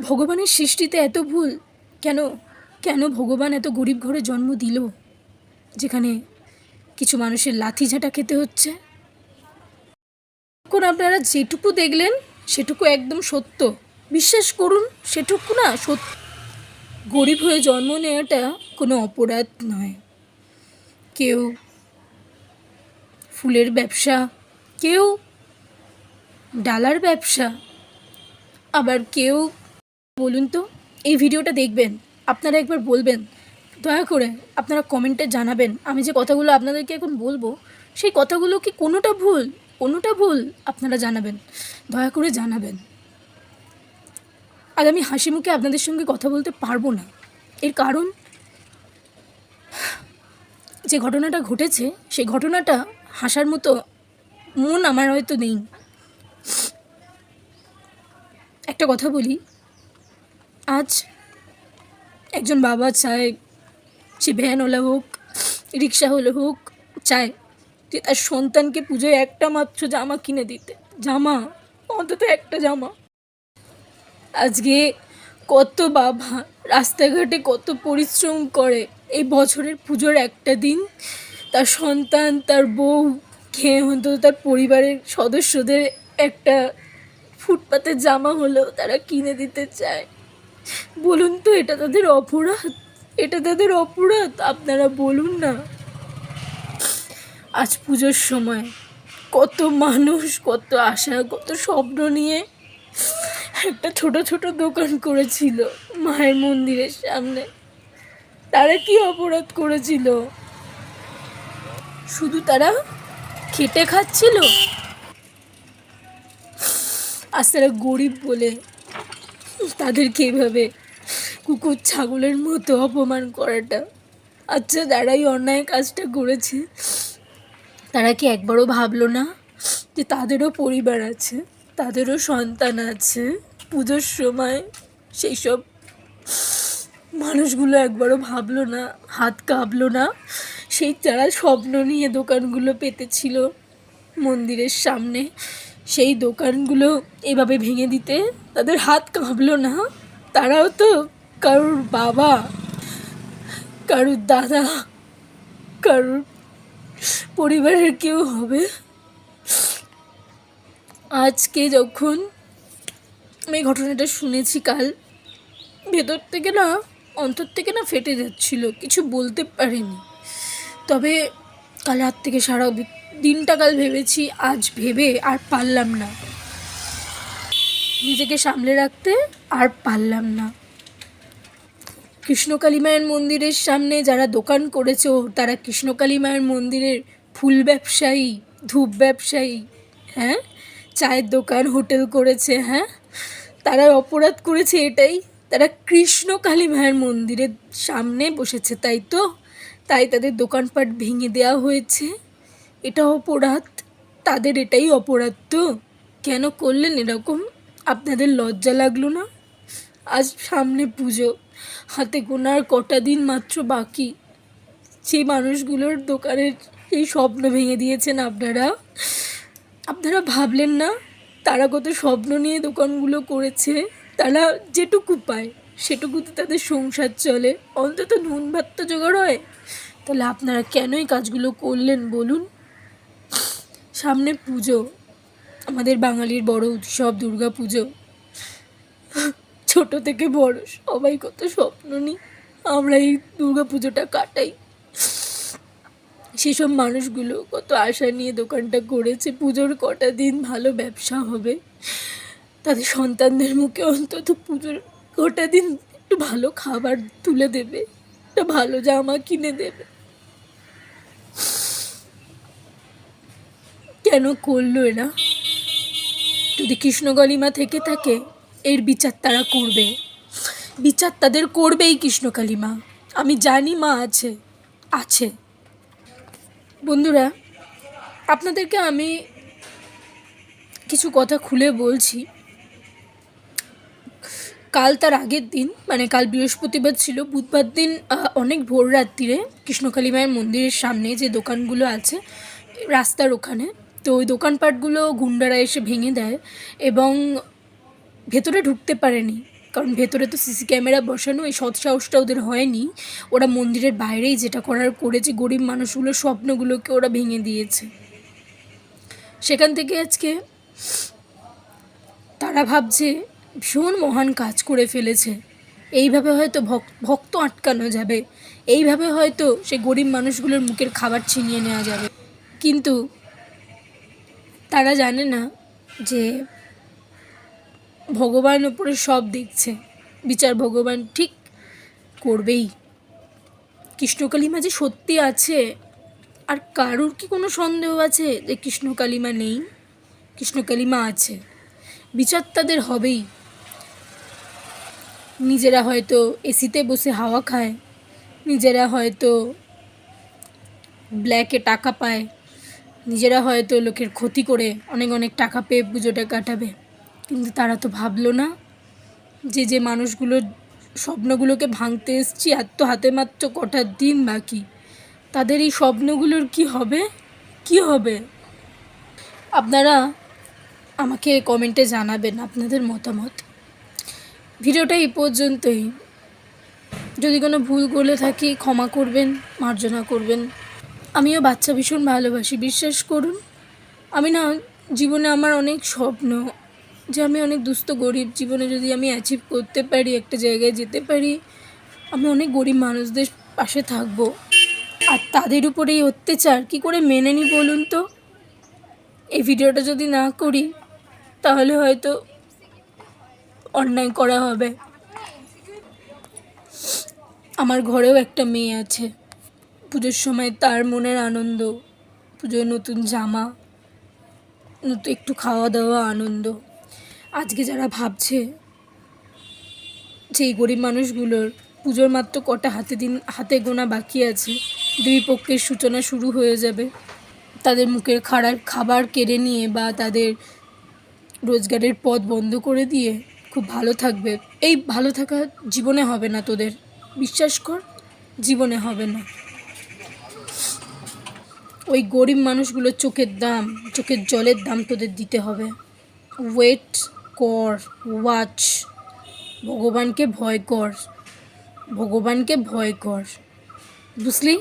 ভগবানের সৃষ্টিতে এত ভুল, কেন কেন ভগবান এত গরিব ঘরে জন্ম দিল? যেখানে কিছু মানুষের লাথি ঝাঁটা খেতে হচ্ছে। এখন আপনারা যেটুকু দেখলেন, সেটুকু একদম সত্য। বিশ্বাস করুন, সেটুকু না সত্য। গরিব হয়ে জন্ম নেওয়াটা কোনো অপরাধ নয়। কেউ ফুলের ব্যবসা, কেউ ডালার ব্যবসা, আবার কেউ বলুন তো, এই ভিডিওটা দেখবেন, আপনারা একবার বলবেন। দয়া করে আপনারা কমেন্টে জানাবেন, আমি যে কথাগুলো আপনাদেরকে এখন বলব, সেই কথাগুলো কি কোনোটা ভুল? কোনোটা ভুল? আপনারা জানাবেন, দয়া করে জানাবেন। আর আমি হাসি মুখে আপনাদের সঙ্গে কথা বলতে পারব না। এর কারণ, যে ঘটনাটা ঘটেছে, সেই ঘটনাটা হাসার মতো মন আমার হয়তো নেই। একটা কথা বলি আজ একজন বাবা চায় সে ভ্যানওয়ালা হোক, রিক্সা হলে হোক, চায় যে তার সন্তানকে পুজোয় একটা মাত্র জামা কিনে দিতে। জামা, অন্তত একটা জামা। আজকে কত বাবা রাস্তাঘাটে কত পরিশ্রম করে এই বছরের পুজোর একটা দিন। তার সন্তান, তার বউ, খেয়ে অন্তত তার পরিবারের সদস্যদের একটা ফুটপাতের জামা হলেও তারা কিনে দিতে চায়। বলুন তো, এটা তাদের অপরাধ? এটা তাদের অপরাধ, আপনারা বলুন না। আজ পুজোর সময় কত মানুষ, কত আশা, কত স্বপ্ন নিয়ে একটা ছোট ছোট দোকান করেছিল মায়ের মন্দিরের সামনে। তারা কি অপরাধ করেছিল? শুধু তারা খেটে খাচ্ছিল? আজ তারা গরিব বলে তাদেরকে এভাবে কুকুর ছাগলের মতো অপমান করাটা। আচ্ছা যারাই অন্যায় কাজটা করেছে। তারা কি একবারও ভাবলো না যে তাদেরও পরিবার আছে, তাদেরও সন্তান আছে? পুজোর সময় সেই সব মানুষগুলো একবারও ভাবলো না, হাত কাঁপলো না? সেই যারা স্বপ্ন নিয়ে দোকানগুলো পেতেছিল মন্দিরের সামনে, সেই দোকানগুলো এভাবে ভেঙে দিতে তাদের হাত কাঁপলো না। তারাও তো কারুর বাবা, কারুর দাদা, কারুর পরিবারের কেউ হবে। আজকে যখন আমি ঘটনাটা শুনেছি কাল, ভেতর থেকে না, অন্তর থেকে না ফেটে যাচ্ছিল, কিছু বলতে পারিনি। তবে কাল রাত থেকে সারা দিনটা কাল ভেবেছি, আজ ভেবে আর পারলাম না। নিজেকে সামলে রাখতে আর পারলাম না। কৃষ্ণকালী মায়ের মন্দিরের সামনে যারা দোকান করেছ, তারা কৃষ্ণকালী মায়ের মন্দিরের ফুল ব্যবসায়ী, ধূপ ব্যবসায়ী হ্যাঁ? চায়ের দোকান, হোটেল করেছে হ্যাঁ? তারা অপরাধ করেছে এটাই। তারা কৃষ্ণ কালী মায়ের মন্দিরের সামনে বসেছে, তাই তো? তাই তাদের দোকানপাট ভেঙে দেওয়া হয়েছে। এটা অপরাধ, তাদের এটাই অপরাধ তো। কেন করলেন এরকম? আপনাদের লজ্জা লাগল না? আজ সামনে পুজো। হাতে গোনার কটা দিন মাত্র বাকি। সেই মানুষগুলোর দোকানের এই স্বপ্ন ভেঙে দিয়েছেন আপনারা আপনারা ভাবলেন না, তারা কত স্বপ্ন নিয়ে দোকানগুলো করেছে? তারা যেটুকু পায়, সেটুকুতে তাদের সংসার চলে। অন্তত নুন ভাত তো জোগাড় হয়। তাহলে আপনারা কেনই কাজগুলো করলেন বলুন? সামনে পুজো। আমাদের বাঙালির বড় উৎসব দুর্গা পুজো ছোট থেকে বড়, সবাই কত স্বপ্ন নিই আমরা এই দুর্গা পুজোটা কাটাই। সেসব মানুষগুলো কত আশা নিয়ে দোকানটা করেছে, পুজোর কটা দিন ভালো ব্যবসা হবে। তাদের সন্তানদের মুখে অন্তত পুজোর কটা দিন একটু ভালো খাবার তুলে দেবে, একটা ভালো জামা কিনে দেবে। কেন করল এরা? যদি কৃষ্ণগলিমা থেকে থাকে, এর বিচার তারা করবে। বিচার তাদের করবেই কৃষ্ণকালী মা আমি জানি মা আছে আছে। বন্ধুরা, আপনাদেরকে আমি কিছু কথা খুলে বলছি। কাল তার আগের দিন মানে কাল বৃহস্পতিবার ছিল, বুধবার দিন অনেক ভোর রাত্রিরে কৃষ্ণকালী মায়ের মন্দিরের সামনে যে দোকানগুলো আছে, রাস্তার ওখানে তো ওই দোকানপাটগুলো গুন্ডারা এসে ভেঙে দেয় এবং ভেতরে ঢুকতে পারেনি। কারণ ভেতরে তো সিসি ক্যামেরা বসানো, এই সৎ সাহসটা ওদের হয়নি। ওরা মন্দিরের বাইরেই যেটা করার করেছে, গরিব মানুষগুলোর স্বপ্নগুলোকে ওরা ভেঙে দিয়েছে। সেখান থেকে আজকে তারা ভাবছে, ভীষণ মহান কাজ করে ফেলেছে। এইভাবে হয়তো ভক- ভক্ত আটকানো যাবে। এইভাবে হয়তো সে গরিব মানুষগুলোর মুখের খাবার ছিনিয়ে নেওয়া যাবে। কিন্তু তারা জানে না যে ভগবান ওপরে সব দেখছে। বিচার ভগবান ঠিক করবেই। কৃষ্ণকালিমা যে সত্যি আছে, আর কারুর কি কোনো সন্দেহ আছে যে কৃষ্ণকালিমা নেই? কৃষ্ণকালিমা আছে। বিচার তাদের হবেই। নিজেরা হয়তো এসিতে বসে হাওয়া খায়, নিজেরা হয়তো ব্ল্যাকে টাকা পায় নিজেরা হয়তো লোকের ক্ষতি করে অনেক অনেক টাকা পেয়ে পুজোটা কাটাবে। কিন্তু তারা তো ভাবলো না যে যে মানুষগুলোর স্বপ্নগুলোকে ভাঙতে এসছি, আর তো হাতে মাত্র কটা দিন বাকি। তাদের এই স্বপ্নগুলোর কি হবে? কি হবে? আপনারা আমাকে কমেন্টে জানাবেন আপনাদের মতামত। ভিডিওটা এই পর্যন্তই। যদি কোনো ভুল করলে থাকি ক্ষমা করবেন, মার্জনা করবেন। আমিও বাচ্চা ভীষণ ভালোবাসি, বিশ্বাস করুন। আমি না, জীবনে আমার অনেক স্বপ্ন যে আমি অনেক দুস্থ গরিব, জীবনে যদি আমি অ্যাচিভ করতে পারি, একটা জায়গায় যেতে পারি আমি অনেক গরিব মানুষদের পাশে থাকব। আর তাদের উপরে এই অত্যাচার, কী করে মেনে নিই বলুন তো? এই ভিডিওটা যদি না করি, তাহলে হয়তো অন্যায় করা হবে। আমার ঘরেও একটা মেয়ে আছে। পুজোর সময় তার মনের আনন্দ পুজোয় নতুন জামা, নতুন একটু খাওয়া দাওয়া আনন্দ। আজকে যারা ভাবছে যে এই গরিব মানুষগুলোর পুজোর মাত্র কটা হাতে দিন, হাতে গোনা বাকি আছে দুই পক্ষের সূচনা শুরু হয়ে যাবে। তাদের মুখের খাড়ার খাবার কেড়ে নিয়ে বা তাদের রোজগারের পথ বন্ধ করে দিয়ে খুব ভালো থাকবে। এই ভালো থাকা জীবনে হবে না তোদের। বিশ্বাস কর, জীবনে হবে না। ওই গরিব মানুষগুলোর চোখের দাম, চোখের জলের দাম তোদের দিতে হবে। ওয়েট কর ওয়াচ ভগবানকে ভয় কর, ভগবানকে ভয় কর। বুঝলি?